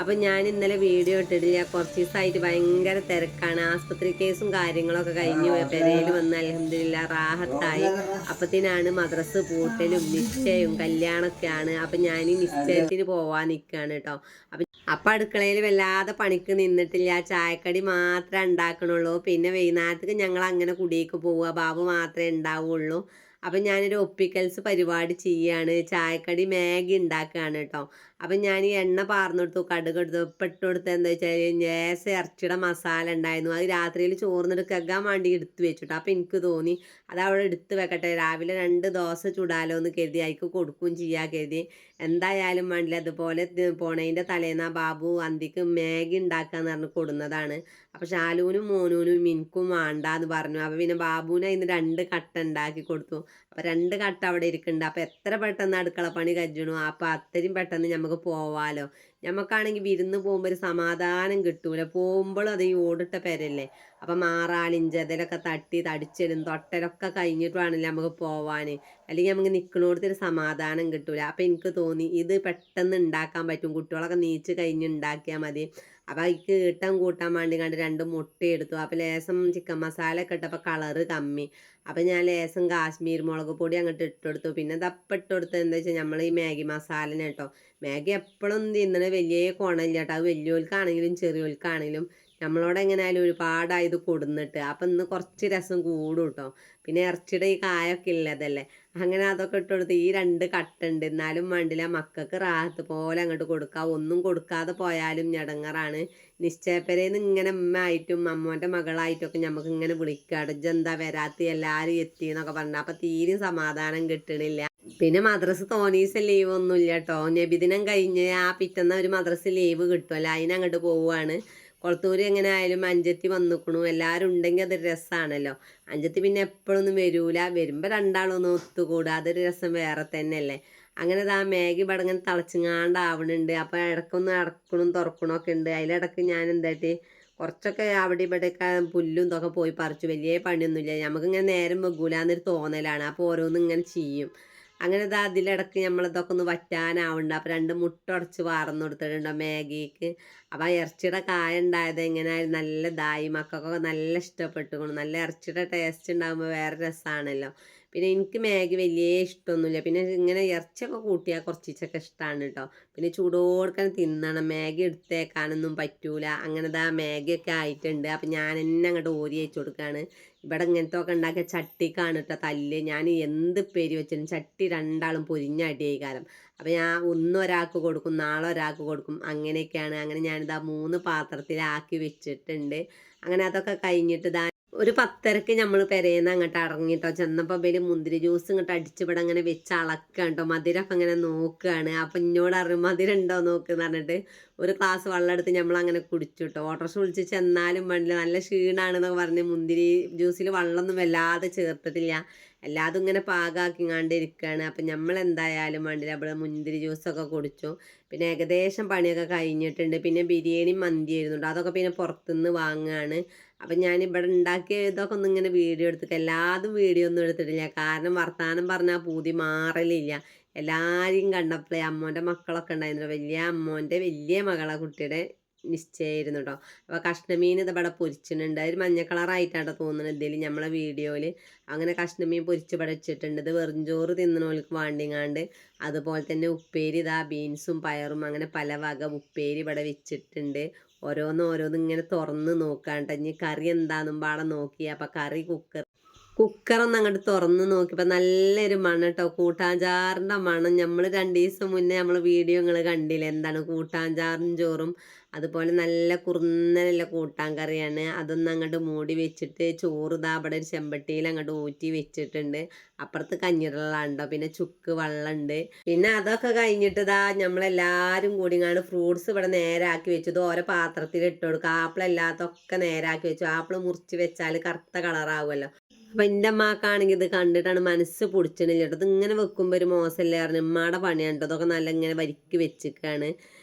അപ്പം ഞാൻ ഇന്നലെ വീഡിയോ ഇട്ടിട്ടില്ല കുറച്ച് ദിവസമായിട്ട് ഭയങ്കര തിരക്കാണ്. ആസ്പത്രി കേസും കാര്യങ്ങളൊക്കെ കഴിഞ്ഞു പെരയിൽ വന്ന് അലഹമില്ല റാഹത്തായി. അപ്പത്തിനാണ് മദ്രസ് പൂട്ടലും നിശ്ചയവും കല്യാണമൊക്കെയാണ് അപ്പം ഞാൻ ഈ നിശ്ചയത്തിന് പോവാൻ നിൽക്കുകയാണ് കേട്ടോ അപ്പം അപ്പം അടുക്കളയിൽ വല്ലാതെ പണിക്ക് നിന്നിട്ടില്ല. ചായക്കടി മാത്രമേ ഉണ്ടാക്കണുള്ളൂ. പിന്നെ വൈകുന്നേരത്തേക്ക് ഞങ്ങൾ അങ്ങനെ കുടിയേക്ക് പോവുക ബാബു മാത്രമേ ഉണ്ടാവുള്ളൂ. അപ്പം ഞാനൊരു ഒപ്പിക്കൽസ് പരിപാടി ചെയ്യാണ്. ചായക്കടി മാഗി ഉണ്ടാക്കുകയാണ് കേട്ടോ അപ്പം ഞാൻ ഈ എണ്ണ പാർന്നെടുത്തു കടുക് എടുത്തു ഉപ്പിട്ട് കൊടുത്ത് എന്താ വെച്ചാൽ ലേശം ഇറച്ചിയുടെ മസാല ഉണ്ടായിരുന്നു അത് രാത്രിയിൽ ചോറിനിട്ട് കെക്കാൻ വേണ്ടി എടുത്ത് വെച്ചിട്ടോ. അപ്പം എനിക്ക് തോന്നി അത് അവിടെ എടുത്ത് വെക്കട്ടെ. രാവിലെ രണ്ട് ദോശ ചുടാലോ എന്ന് കരുതി അതിക്ക് കൊടുക്കുകയും ചെയ്യാൻ കരുതി. എന്തായാലും വേണ്ടില്ല. അതുപോലെ പോണതിന്റെ തലേന്ന് ആ ബാബു അന്തിക്ക് മാഗി ഉണ്ടാക്കാന്ന് പറഞ്ഞ് കൊടുന്നതാണ്. അപ്പം ശാലുവിനും മോനൂനും മിനിക്കും വേണ്ട എന്ന് പറഞ്ഞു. അപ്പം പിന്നെ ബാബുവിന് അതിന് രണ്ട് കട്ട ഉണ്ടാക്കി കൊടുത്തു. അപ്പം രണ്ട് കട്ട അവിടെ ഇരിക്കുന്നുണ്ട് അപ്പം എത്ര പെട്ടെന്ന് അടുക്കള പണി കജ്ജണു അപ്പം അത്രയും പെട്ടെന്ന് നമുക്ക് പോവാലോ. നമുക്കാണെങ്കിൽ വിരുന്ന് പോകുമ്പോൾ ഒരു സമാധാനം കിട്ടൂല. പോകുമ്പോഴും അത് ഈ ഓടിട്ട പെരല്ലേ അപ്പം മാറാലിഞ്ചതിലൊക്കെ തട്ടി തടിച്ചിടും. തൊട്ടലൊക്കെ കഴിഞ്ഞിട്ട് വേണമല്ലോ നമുക്ക് പോവാൻ. അല്ലെങ്കിൽ നമുക്ക് നിൽക്കണോടത്തൊരു സമാധാനം കിട്ടൂല. അപ്പം എനിക്ക് തോന്നി ഇത് പെട്ടെന്ന് ഉണ്ടാക്കാൻ പറ്റും. കുട്ടികളൊക്കെ നീച്ച് കഴിഞ്ഞ് ഉണ്ടാക്കിയാൽ മതി. അപ്പം അതിക്ക് ഈട്ടം കൂട്ടാൻ വേണ്ടി കണ്ട് രണ്ട് മുട്ട എടുത്തു. അപ്പം ലേസം ചിക്കൻ മസാല ഒക്കെ ഇട്ടപ്പോൾ കളറ് കമ്മി. അപ്പോൾ ഞാൻ ലേസം കാശ്മീർ മുളക് പൊടി അങ്ങോട്ട് ഇട്ടെടുത്തു പിന്നെ തപ്പിട്ട് കൊടുത്തത് എന്താ വെച്ചാൽ നമ്മൾ ഈ മാഗി മസാലനെ കേട്ടോ. മാഗി എപ്പോഴും തിന്നണ വലിയ കുണമില്ല കേട്ടോ. അത് വലിയവർക്കാണെങ്കിലും ചെറിയവർക്കാണെങ്കിലും നമ്മളോട് എങ്ങനെയായാലും ഒരുപാടായത് കൊടുന്നിട്ട്. അപ്പം ഇന്ന് കുറച്ച് രസം കൂടും കേട്ടോ. പിന്നെ ഇറച്ചിയുടെ ഈ കായൊക്കെ ഇല്ലതല്ലേ അങ്ങനെ അതൊക്കെ ഇട്ട് കൊടുത്ത്. ഈ രണ്ട് കട്ടുണ്ട് എന്നാലും വേണ്ടില്ല. മക്കൾക്ക് റാഹത്ത് പോലെ അങ്ങോട്ട് കൊടുക്കാം. ഒന്നും കൊടുക്കാതെ പോയാലും ഞടങ്ങറാണ്. നിശ്ചയപ്പരേന്ന് ഇങ്ങനെ അമ്മ ആയിട്ടും അമ്മോന്റെ മകളായിട്ടൊക്കെ നമുക്ക് ഇങ്ങനെ വിളിക്കുക അടജെന്താ വരാത്ത? എല്ലാവരും എത്തി എന്നൊക്കെ പറഞ്ഞു. അപ്പം തീരെ സമാധാനം കിട്ടണില്ല. പിന്നെ മദ്രസ് തോനീസ് ലീവ് ഒന്നുമില്ല കേട്ടോ നബിദിനം കഴിഞ്ഞ് ആ പിറ്റന്ന ഒരു മദ്രസ് ലീവ് കിട്ടുമല്ലോ അതിനങ്ങോട്ട് പോവുകയാണ് കൊളത്തൂര് എങ്ങനെ ആയാലും അഞ്ചത്തി വന്നിക്കണു. എല്ലാവരും ഉണ്ടെങ്കിൽ അതൊരു രസമാണല്ലോ അഞ്ചത്തി പിന്നെ എപ്പോഴൊന്നും വരൂല. വരുമ്പോൾ രണ്ടാളൊന്നും ഒത്തുകൂടാ. അതൊരു രസം വേറെ തന്നെയല്ലേ. അങ്ങനെ ആ മാഗി പടങ്ങനെ തളച്ചിങ്ങാണ്ടാവണുണ്ട്. അപ്പോൾ ഇടക്കൊന്ന് അടക്കണം തുറക്കണമൊക്കെ ഒക്കെ ഉണ്ട് അതിലിടക്ക് ഞാൻ എന്തായിട്ട് കുറച്ചൊക്കെ അവിടെ ഇവിടെയൊക്കെ പുല്ലും ഇതൊക്കെ പോയി പറിച്ചു. വലിയ പണിയൊന്നുമില്ല നമുക്കിങ്ങനെ നേരം വെക്കൂലെന്നൊരു തോന്നലാണ്. അപ്പോൾ ഓരോന്നും ഇങ്ങനെ ചെയ്യും. അങ്ങനെ ഇതാ അതിലിടക്ക് നമ്മളിതൊക്കെ ഒന്ന് വറ്റാനാവുണ്ട്. അപ്പോൾ രണ്ട് മുട്ട ഉടച്ച് വാർന്നു കൊടുത്തിട്ടുണ്ട് മാഗിക്ക്. അപ്പോൾ ആ ഇറച്ചിയുടെ കായ ഉണ്ടായത് എങ്ങനെയായാലും നല്ല ഇതായി മക്കൾക്കൊക്കെ നല്ല ഇഷ്ടപ്പെട്ടു നല്ല ഇറച്ചിയുടെ ടേസ്റ്റ് ഉണ്ടാകുമ്പോൾ വേറെ രസമാണല്ലോ പിന്നെ എനിക്ക് മാഗി വലിയ ഇഷ്ടമൊന്നുമില്ല പിന്നെ ഇങ്ങനെ ഇറച്ചിയൊക്കെ കൂട്ടിയാൽ കുറച്ചൊക്കെ ഇഷ്ടമാണ് കേട്ടോ പിന്നെ ചൂടോടുക്കാൻ തിന്നണം. മാഗി എടുത്തേക്കാനൊന്നും പറ്റൂല. അങ്ങനത്തെ ആ മാഗിയൊക്കെ ആയിട്ടുണ്ട്. അപ്പം ഞാൻ എന്നെ അങ്ങോട്ട് ഓരി അയച്ചു കൊടുക്കുകയാണ് ഇവിടെ ഇങ്ങനത്തെ ഒക്കെ ഉണ്ടാക്കിയ ചട്ടിക്കാണ് കേട്ടോ തല്ല്. ഞാൻ എന്ത് പേര് വെച്ചാലും ചട്ടി രണ്ടാളും പൊരിഞ്ഞടിയായി കാലം. അപ്പം ഞാൻ ഒന്ന് ഒരാൾക്ക് കൊടുക്കും നാളെ ഒരാൾക്ക് കൊടുക്കും. അങ്ങനെയൊക്കെയാണ്. അങ്ങനെ ഞാനിതാ മൂന്ന് പാത്രത്തിലാക്കി വെച്ചിട്ടുണ്ട്. അങ്ങനെ അതൊക്കെ കഴിഞ്ഞിട്ട് ഇതാ ഒരു പത്തരക്ക് നമ്മൾ പെരേന്ന് അങ്ങോട്ട് ഇറങ്ങിട്ടോ ചെന്നപ്പോൾ പേര് മുന്തിരി ജ്യൂസ് ഇങ്ങോട്ട് അടിച്ചിവിടെ അങ്ങനെ വെച്ച് അളക്കുക കേട്ടോ മധുരമൊക്കെ അങ്ങനെ നോക്കുകയാണ് അപ്പം ഇന്നോട് അറിയും മധുരം ഉണ്ടോ നോക്കുന്ന് പറഞ്ഞിട്ട് ഒരു ഗ്ലാസ് വെള്ളം എടുത്ത് നമ്മൾ അങ്ങനെ കുടിച്ചു കേട്ടോ ഓട്ടോറിക്ഷ വിളിച്ച് ചെന്നാലും വേണ്ടില്ല. നല്ല ക്ഷീണാണെന്നൊക്കെ പറഞ്ഞ് മുന്തിരി ജ്യൂസിൽ വെള്ളമൊന്നും വല്ലാതെ ചേർത്തിട്ടില്ല. എല്ലാതും ഇങ്ങനെ പാകാക്കിങ്ങാണ്ട് ഇരിക്കുകയാണ് അപ്പം നമ്മൾ എന്തായാലും വേണ്ടില്ല. അവിടെ മുന്തിരി ജ്യൂസൊക്കെ കുടിച്ചു. പിന്നെ ഏകദേശം പണിയൊക്കെ കഴിഞ്ഞിട്ടുണ്ട്. പിന്നെ ബിരിയാണി മന്തി ആയിരുന്നുണ്ട് അതൊക്കെ പിന്നെ പുറത്തുനിന്ന് വാങ്ങുകയാണ് അപ്പം ഞാൻ ഇവിടെ ഉണ്ടാക്കിയ ഇതൊക്കെ ഒന്നും ഇങ്ങനെ വീഡിയോ എടുത്തിട്ട് എല്ലാതും വീഡിയോ ഒന്നും എടുത്തിട്ടില്ല. കാരണം വർത്തമാനം പറഞ്ഞാൽ പൂതി മാറലില്ല. എല്ലാവരെയും കണ്ടപ്പോഴേ അമ്മോന്റെ മക്കളൊക്കെ ഉണ്ടായിരുന്നു. വലിയ അമ്മോന്റെ വലിയ മകളെ കുട്ടിയുടെ നിശ്ചയമായിരുന്നു കേട്ടോ അപ്പോൾ കഷ്ണമീൻ ഇത് ഇവിടെ പൊരിച്ചിട്ടുണ്ട്. ഒരു മഞ്ഞ കളറായിട്ടാണ് തോന്നുന്നത്. ഇതിൽ നമ്മളെ വീഡിയോയിൽ അങ്ങനെ കഷ്ണമീൻ പൊരിച്ച് ഇവിടെ വെച്ചിട്ടുണ്ട്. ഇത് വെറുംചോറ് തിന്നണോൾക്ക് വാണ്ടിങ്ങാണ്ട് അതുപോലെ തന്നെ ഉപ്പേരി ഇതാ ബീൻസും പയറും അങ്ങനെ പല വക ഉപ്പേരി ഇവിടെ വെച്ചിട്ടുണ്ട്. ഓരോന്ന് ഓരോന്ന് ഇങ്ങനെ തുറന്ന് നോക്കാണ്ട്. ഇനി കറി എന്താണെന്നും പാടെ നോക്കി. അപ്പം കറി കുക്കർ കുക്കറൊന്ന് അങ്ങോട്ട് തുറന്ന് നോക്കിയപ്പോൾ നല്ലൊരു മണം കേട്ടോ കൂട്ടാഞ്ചാറിന്റെ മണം. നമ്മൾ രണ്ട് ദിവസം മുന്നേ നമ്മൾ വീഡിയോ നിങ്ങൾ കണ്ടില്ലേ? എന്താണ് കൂട്ടാഞ്ചാറും ചോറും അതുപോലെ നല്ല കുറുന്നനുള്ള കൂട്ടാൻ കറിയാണ്. അതൊന്ന് അങ്ങോട്ട് മൂടി വെച്ചിട്ട് ചോറ് ഇതാ അവിടെ ഒരു ചെമ്പട്ടിയിൽ അങ്ങോട്ട് ഊറ്റി വെച്ചിട്ടുണ്ട്. അപ്പുറത്ത് കഞ്ഞിടലുണ്ടോ പിന്നെ ചുക്ക് വെള്ളമുണ്ട് പിന്നെ അതൊക്കെ കഴിഞ്ഞിട്ട് ഇതാ നമ്മളെല്ലാവരും കൂടി ഇങ്ങാണ്ട് ഫ്രൂട്ട്സ് ഇവിടെ നേരാക്കി വെച്ചത് ഓരോ പാത്രത്തിൽ ഇട്ട് കൊടുക്കുക ആപ്പിളല്ലാത്തൊക്കെ നേരാക്കി വെച്ചു. ആപ്പിൾ മുറിച്ച് വെച്ചാൽ കറുത്ത കളറാവുമല്ലോ. അപ്പം എന്റെ അമ്മക്കാണെങ്കിൽ ഇത് കണ്ടിട്ടാണ് മനസ്സ് പൊടിച്ചിട്ടില്ല കേട്ടോ ഇത് ഇങ്ങനെ വെക്കുമ്പോൾ ഒരു മോശമല്ലേ പറഞ്ഞു. ഉമ്മയുടെ പണിയാണ് കേട്ടോ നല്ല ഇങ്ങനെ വരിക്ക് വെച്ചിക്കാണ്. ആ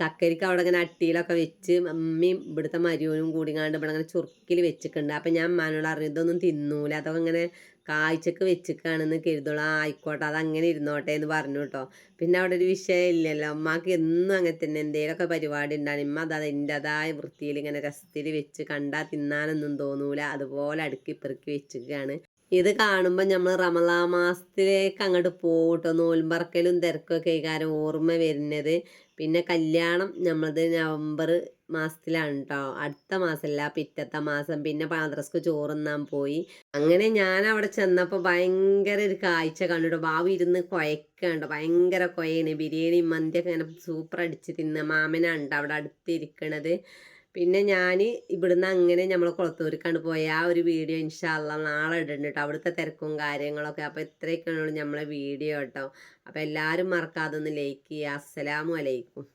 കക്കരിക്ക് അവിടെ ഇങ്ങനെ അട്ടിയിലൊക്കെ വെച്ച് അമ്മയും ഇവിടുത്തെ മരുവനും കൂടി കണ്ട് ഇവിടെ അങ്ങനെ ചുരുക്കിൽ വെച്ചിട്ടുണ്ട്. അപ്പം ഞാൻ അമ്മാനോട് അറിഞ്ഞു ഇതൊന്നും തിന്നൂല അതൊക്കെ ഇങ്ങനെ കാഴ്ചക്ക് വെച്ചിക്കാണെന്ന് കരുതോളം ആ ആയിക്കോട്ടെ അതങ്ങനെ ഇരുന്നോട്ടെ എന്ന് പറഞ്ഞു കേട്ടോ പിന്നെ അവിടെ ഒരു വിഷയം ഇല്ലല്ലോ. അമ്മയ്ക്ക് എന്നും അങ്ങനെ തന്നെ എന്തെങ്കിലുമൊക്കെ പരിപാടി ഉണ്ടാകും ഇമ്മ അത് അതിന്റെതായ വൃത്തിയിൽ ഇങ്ങനെ രസത്തിൽ വെച്ച് കണ്ടാൽ തിന്നാനൊന്നും തോന്നൂല. അതുപോലെ അടുക്കി പെറുക്കി വെച്ചിരിക്കുകയാണ്. ഇത് കാണുമ്പോൾ നമ്മൾ റമലാ മാസത്തിലേക്ക് അങ്ങോട്ട് പോകട്ടോ നോൽമ്പറക്കലും തിരക്കൊക്കെ കാര്യം ഓർമ്മ വരുന്നത്. പിന്നെ കല്യാണം നമ്മളത് നവംബർ മാസത്തിലാണ് കേട്ടോ അടുത്ത മാസമല്ല പിറ്റത്തെ മാസം. പിന്നെ പാദ്രസ്ക്ക് ചോറുന്നാൻ പോയി. അങ്ങനെ ഞാൻ അവിടെ ചെന്നപ്പോൾ ഭയങ്കര ഒരു കാഴ്ച കണ്ടിട്ടോ. ബാബു ഇരുന്ന് കുഴക്കണ്ടോ ഭയങ്കര കുഴയാണ് ബിരിയാണി മന്തിയൊക്കെ ഇങ്ങനെ സൂപ്പർ അടിച്ച് തിന്ന. മാമനാണ് അവിടെ അടുത്തിരിക്കണത് പിന്നെ ഞാൻ ഇവിടുന്ന് അങ്ങനെ നമ്മൾ കുളത്തൂർക്കാണ് പോയ. ആ ഒരു വീഡിയോ ഇൻഷാല്ല നാളെ ഇടുന്നുണ്ട് അവിടുത്തെ തിരക്കും കാര്യങ്ങളൊക്കെ. അപ്പോൾ ഇത്രയൊക്കെയാണുള്ളൂ നമ്മളെ വീഡിയോ കേട്ടോ അപ്പോൾ എല്ലാവരും മറക്കാതെ ഒന്ന് ലൈക്ക് ചെയ്യുക അസ്സലാമു അലൈക്കും.